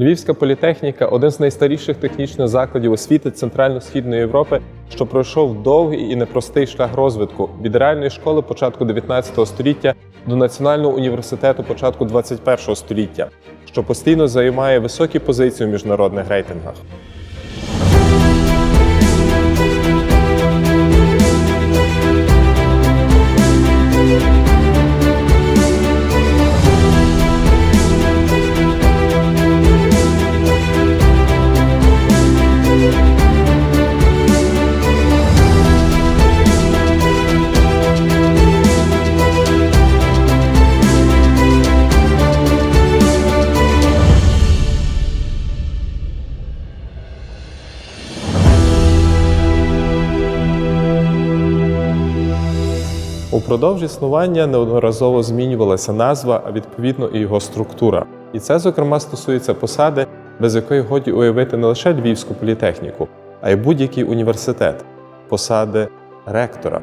Львівська політехніка один з найстаріших технічних закладів освіти Центрально-східної Європи, що пройшов довгий і непростий шлях розвитку від реальної школи початку 19 століття до Національного університету початку 21 століття, що постійно займає високі позиції у міжнародних рейтингах. Упродовж існування неодноразово змінювалася назва, а відповідно і його структура. І це, зокрема, стосується посади, без якої годі уявити не лише Львівську політехніку, а й будь-який університет посади ректора.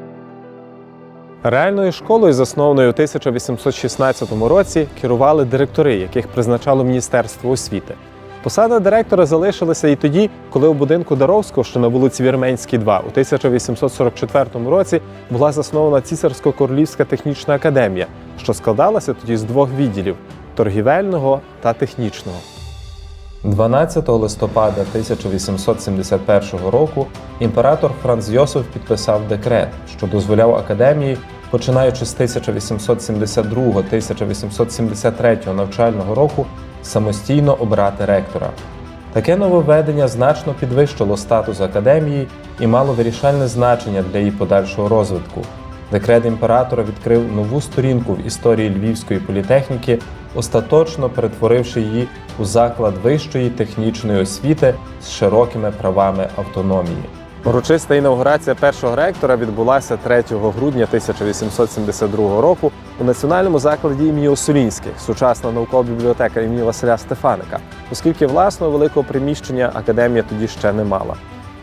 Реальною школою, заснованою у 1816 році, керували директори, яких призначало Міністерство освіти. Посада директора залишилася і тоді, коли у будинку Даровського, що на вулиці Вірменській, 2, у 1844 році була заснована Цісарсько-Королівська технічна академія, що складалася тоді з двох відділів торгівельного та технічного. 12 листопада 1871 року імператор Франц Йосиф підписав декрет, що дозволяв академії, починаючи з 1872-1873 навчального року, самостійно обрати ректора. Таке нововведення значно підвищило статус академії і мало вирішальне значення для її подальшого розвитку. Декрет імператора відкрив нову сторінку в історії львівської політехніки, остаточно перетворивши її у заклад вищої технічної освіти з широкими правами автономії. Урочиста інаугурація першого ректора відбулася 3 грудня 1872 року у національному закладі імені Осулінських, сучасна наукова бібліотека імені Василя Стефаника, оскільки власного великого приміщення академія тоді ще не мала.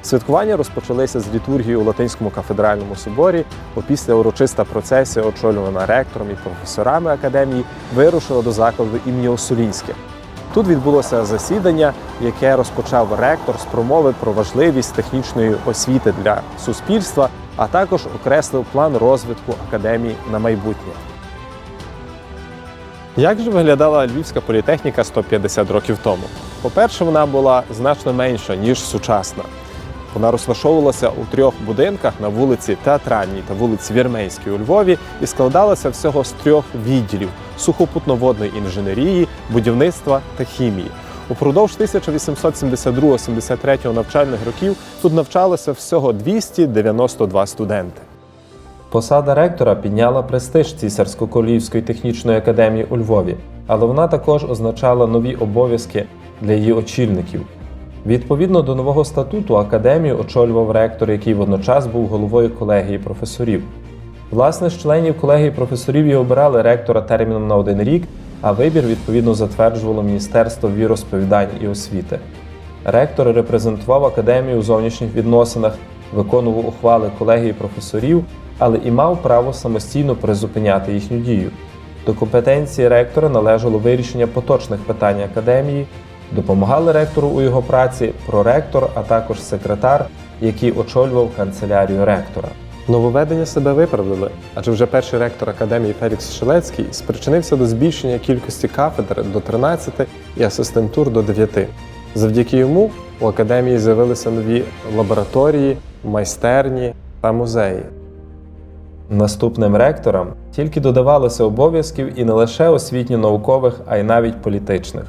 Святкування розпочалися з літургії у Латинському кафедральному соборі. Опісля урочиста процесія, очолювана ректором і професорами академії, вирушила до закладу імені Осулінських. Тут відбулося засідання, яке розпочав ректор з промови про важливість технічної освіти для суспільства, а також окреслив план розвитку академії на майбутнє. Як же виглядала львівська політехніка 150 років тому? По-перше, вона була значно менша ніж сучасна. Вона розташовувалася у трьох будинках на вулиці Театральній та вулиці Вірменській у Львові і складалася всього з трьох відділів сухопутноводної інженерії, будівництва та хімії. Упродовж 1872-73 навчальних років тут навчалося всього 292 студенти. Посада ректора підняла престиж Цісарсько-Королівської технічної академії у Львові, але вона також означала нові обов'язки для її очільників. Відповідно до нового статуту академію очолював ректор, який водночас був головою колегії професорів. Власне, з членів колегії професорів і обирали ректора терміном на один рік, а вибір відповідно затверджувало Міністерство віросповідань і освіти. Ректор репрезентував академію у зовнішніх відносинах, виконував ухвали колегії професорів, але і мав право самостійно призупиняти їхню дію. До компетенції ректора належало вирішення поточних питань академії, допомагали ректору у його праці проректор, а також секретар, який очолював канцелярію ректора. Нововведення себе виправдали, адже вже перший ректор академії Фелікс Шелецький спричинився до збільшення кількості кафедр до 13 і асистентур до 9. Завдяки йому у академії з'явилися нові лабораторії, майстерні та музеї. Наступним ректорам тільки додавалося обов'язків і не лише освітньо-наукових, а й навіть політичних.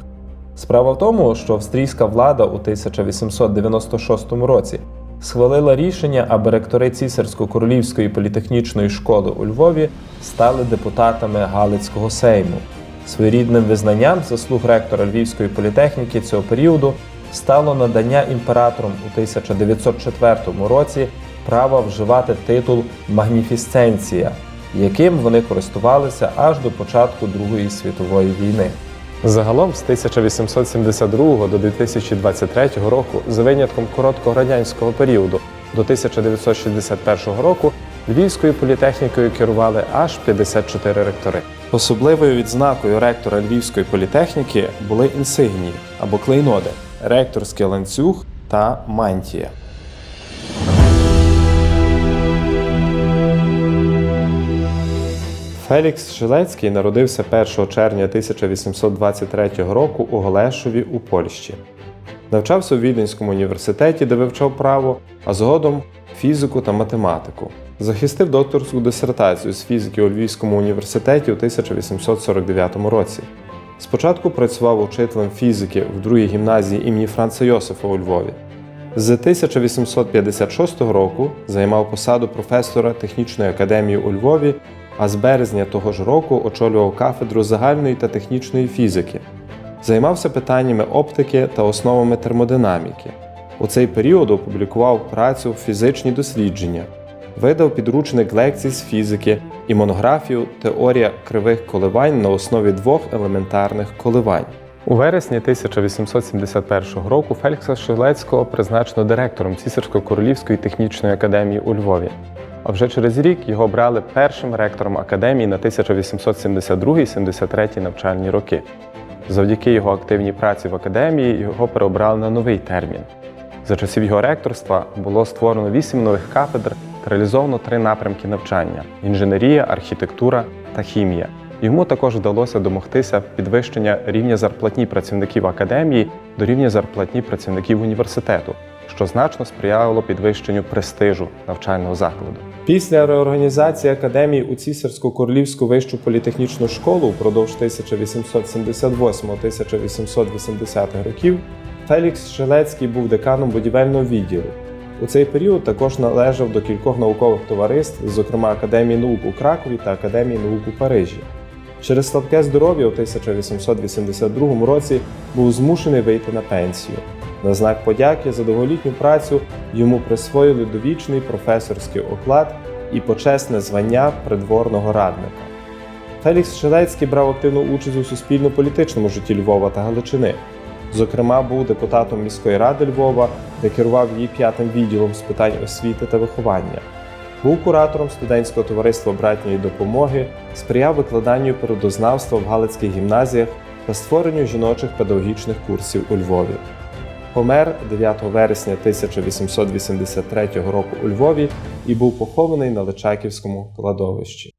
Справа в тому, що австрійська влада у 1896 році схвалила рішення, аби ректори Цісарсько-Королівської політехнічної школи у Львові стали депутатами Галицького сейму. Своєрідним визнанням заслуг ректора Львівської політехніки цього періоду стало надання імператором у 1904 році права вживати титул Магніфісценція, яким вони користувалися аж до початку Другої світової війни. Загалом з 1872 до 2023 року, за винятком короткого радянського періоду до 1961 року, Львівською політехнікою керували аж 54 ректори. Особливою відзнакою ректора Львівської політехніки були інсигнії або клейноди, ректорський ланцюг та мантія. Фелікс Шилецький народився 1 червня 1823 року у Голешові у Польщі. Навчався у Віденському університеті, де вивчав право, а згодом фізику та математику. Захистив докторську дисертацію з фізики у Львівському університеті у 1849 році. Спочатку працював учителем фізики в другій гімназії імені Франца Йосифа у Львові. З 1856 року займав посаду професора Технічної академії у Львові, а з березня того ж року очолював кафедру загальної та технічної фізики. Займався питаннями оптики та основами термодинаміки. У цей період опублікував працю Фізичні дослідження, видав підручник лекцій з фізики і монографію Теорія кривих коливань на основі двох елементарних коливань. У вересні 1871 року Фелікса Шилецького призначено директором Цісарсько-Королівської технічної академії у Львові. А вже через рік його обрали першим ректором академії на 1872-73 навчальні роки. Завдяки його активній праці в академії його переобрали на новий термін. За часів його ректорства було створено вісім нових кафедр та реалізовано три напрямки навчання: інженерія, архітектура та хімія. Йому також вдалося домогтися підвищення рівня зарплатні працівників академії до рівня зарплатні працівників університету, що значно сприяло підвищенню престижу навчального закладу. Після реорганізації академії у Цісарсько-Королівську вищу політехнічну школу впродовж 1878-1880 років Фелікс Шелецький був деканом будівельного відділу. У цей період також належав до кількох наукових товариств, зокрема Академії наук у Кракові та Академії наук у Парижі. Через слабке здоров'я у 1882 році був змушений вийти на пенсію. На знак подяки за довголітню працю йому присвоїли довічний професорський оклад і почесне звання придворного радника. Фелікс Шелецький брав активну участь у суспільно-політичному житті Львова та Галичини. Зокрема, був депутатом міської ради Львова, де керував її п'ятим відділом з питань освіти та виховання. Був куратором студентського товариства братньої допомоги, сприяв викладанню природознавства в Галицьких гімназіях та створенню жіночих педагогічних курсів у Львові. Помер 9 вересня 1883 року у Львові і був похований на Личаківському кладовищі.